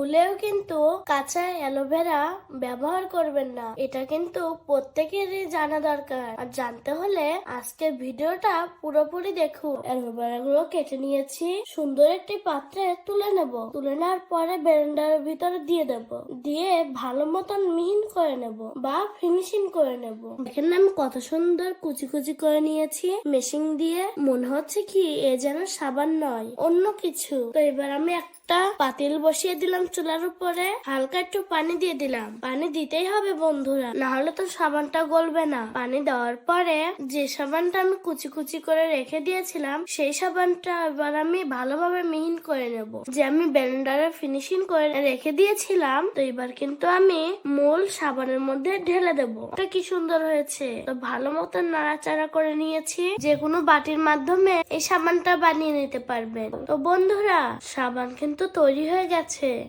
ভুলেও কিন্তু কাঁচা অ্যালোভেরা ব্যবহার করবেন না। এটা কিন্তু প্রত্যেকেরই জানা দরকার। আর জানতে হলে আজকে ভিডিওটা পুরোপুরি দেখুন। অ্যালোভেরা গুলো কেটে নিয়েছি। সুন্দর একটি পাত্রে তুলে নেব। তুলে নেওয়ার পরে ব্লেন্ডারের ভিতরে দিয়ে দেব। দিয়ে ভালো মতন মিহিন করে নেব বা ফিনিশিং করে নেব। এখানে আমি কত সুন্দর কুচি কুচি করে নিয়েছি। মেশিন দিয়ে মনে হচ্ছে কি এ যেন সাবান নয়, অন্য কিছু। তো এবার আমি একটা পাতিল বসিয়ে দিলাম চুলার উপরে। হালকা একটু পানি দিয়ে দিলাম। পানি দিতেই হবে বন্ধুরা না হলে তো সাবানটা গলবে না। পানি দেওয়ার পরে যে সাবানটা আমি কুচি কুচি করে রেখে দিয়েছিলাম, সেই সাবানটা এবার আমি ভালোভাবে মিহিন করে নেব। যে আমি ব্লেন্ডারে ফিনিশিং করে রেখে দিয়েছিলাম, তো এবার কিন্তু আমি মূল সাবানের মধ্যে ঢেলে দেব। এটা কি সুন্দর হয়েছে। তো ভালো মতো নাড়াচাড়া করে নিয়েছি। যে কোনো বাটির মাধ্যমে এই সাবানটা বানিয়ে নিতে পারবেন। তো বন্ধুরা, সাবান কিন্তু তৈরি হয়ে গেছে।